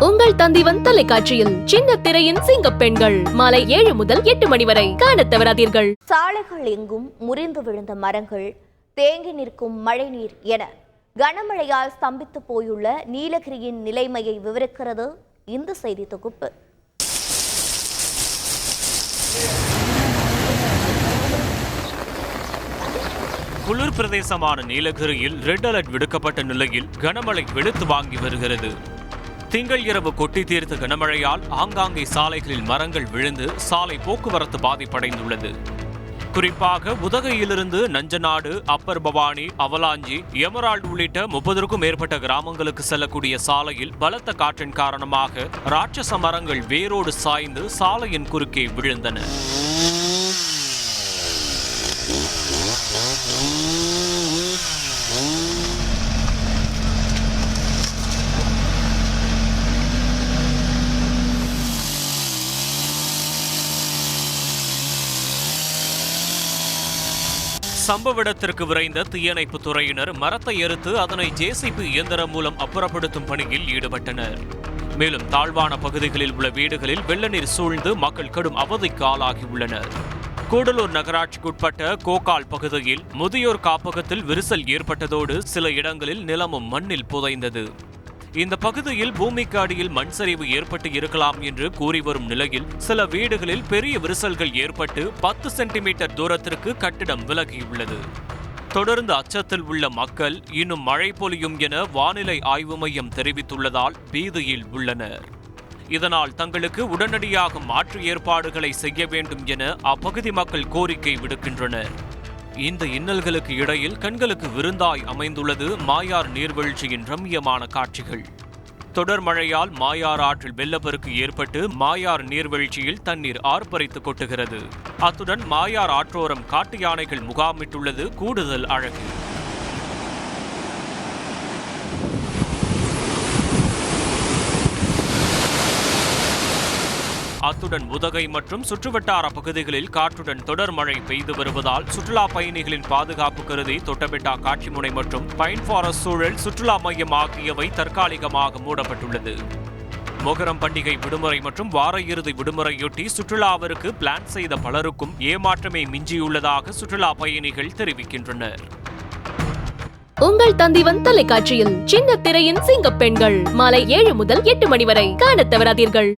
உங்கள் தந்திவன் தொலைக்காட்சியில் சின்ன திரையின் சிங்க பெண்கள். மாலை ஏழு முதல் எட்டு மணி வரை காணத் தவறாதீர்கள். சாலைகள் எங்கும் முறிந்து விழுந்த மரங்கள் தேங்கி நிற்கும் மழைநீர் என கனமழையால் ஸ்தம்பித்து போயுள்ள நீலகிரியின் நிலைமையை விவரிக்கிறது இந்த செய்தி தொகுப்பு. குளிர் பிரதேசமான நீலகிரியில் ரெட் அலர்ட் விடுக்கப்பட்ட நிலையில் கனமழை வெளுத்து வாங்கி வருகிறது. திங்கள் இரவு கொட்டி தீர்த்த கனமழையால் ஆங்காங்கே சாலைகளில் மரங்கள் விழுந்து சாலை போக்குவரத்து பாதிப்படைந்துள்ளது. குறிப்பாக உதகையிலிருந்து Nanjanad upper Bhavani Avalanche Emerald உள்ளிட்ட முப்பதற்கும் மேற்பட்ட கிராமங்களுக்கு செல்லக்கூடிய சாலையில் பலத்த காற்றின் காரணமாக ராட்சச மரங்கள் வேரோடு சாய்ந்து சாலையின் குறுக்கே விழுந்தன. சம்பவ இடத்திற்கு விரைந்த தீயணைப்பு துறையினர் மரத்தை எரித்து அதனை ஜேசிபி இயந்திரம் மூலம் அப்புறப்படுத்தும் பணியில் ஈடுபட்டனர். மேலும் தாழ்வான பகுதிகளில் உள்ள வீடுகளில் வெள்ள நீர் சூழ்ந்து மக்கள் கடும் அவதிக்கு ஆளாகியுள்ளனர். கூடலூர் நகராட்சிக்குட்பட்ட கோகால் பகுதியில் முதியோர் காப்பகத்தில் விரிசல் ஏற்பட்டதோடு சில இடங்களில் நிலமும் மண்ணில் புதைந்தது. இந்த பகுதியில் பூமிக்கு அடியில் மண் சரிவு ஏற்பட்டு இருக்கலாம் என்று கூறி வரும் நிலையில் சில வீடுகளில் பெரிய விரிசல்கள் ஏற்பட்டு பத்து சென்டிமீட்டர் தூரத்திற்கு கட்டிடம் விலகியுள்ளது. தொடர்ந்து அச்சத்தில் உள்ள மக்கள் இன்னும் மழை பொழியும் என வானிலை ஆய்வு மையம் தெரிவித்துள்ளதால் பீதியில் உள்ளனர். இதனால் தங்களுக்கு உடனடியாக மாற்று ஏற்பாடுகளை செய்ய வேண்டும் என அப்பகுதி மக்கள் கோரிக்கை விடுக்கின்றனர். இந்த இன்னல்களுக்கு இடையில் கண்களுக்கு விருந்தாய் அமைந்துள்ளது மாயார் நீர்வீழ்ச்சியின் ரம்மியமான காட்சிகள். தொடர் மழையால் மாயார் ஆற்றில் வெள்ளப்பெருக்கு ஏற்பட்டு மாயார் நீர்வீழ்ச்சியில் தண்ணீர் ஆர்ப்பரித்து கொட்டுகிறது. அத்துடன் மாயார் ஆற்றோரம் காட்டு யானைகள் முகாமிட்டுள்ளது கூடுதல் அழகு. அத்துடன் உதகை மற்றும் சுற்றுவட்டார பகுதிகளில் காற்றுடன் தொடர் மழை பெய்து வருவதால் சுற்றுலா பயணிகளின் பாதுகாப்பு கருதி தொட்டபெட்டா காட்சிமுனை மற்றும் பைன் ஃபாரஸ்ட் சூழல் சுற்றுலா மையம் ஆகியவை தற்காலிகமாக மூடப்பட்டுள்ளது. மொகரம் பண்டிகை விடுமுறை மற்றும் வார இறுதி விடுமுறையொட்டி சுற்றுலாவிற்கு பிளான் செய்த பலருக்கும் ஏமாற்றமே மிஞ்சியுள்ளதாக சுற்றுலா பயணிகள் தெரிவிக்கின்றனர். உங்கள் தந்திவன் தொலைக்காட்சியில் சின்ன திரையின் சிங்க பெண்கள் மாலை ஏழு முதல் எட்டு மணி வரை காண தவறாதீர்கள்.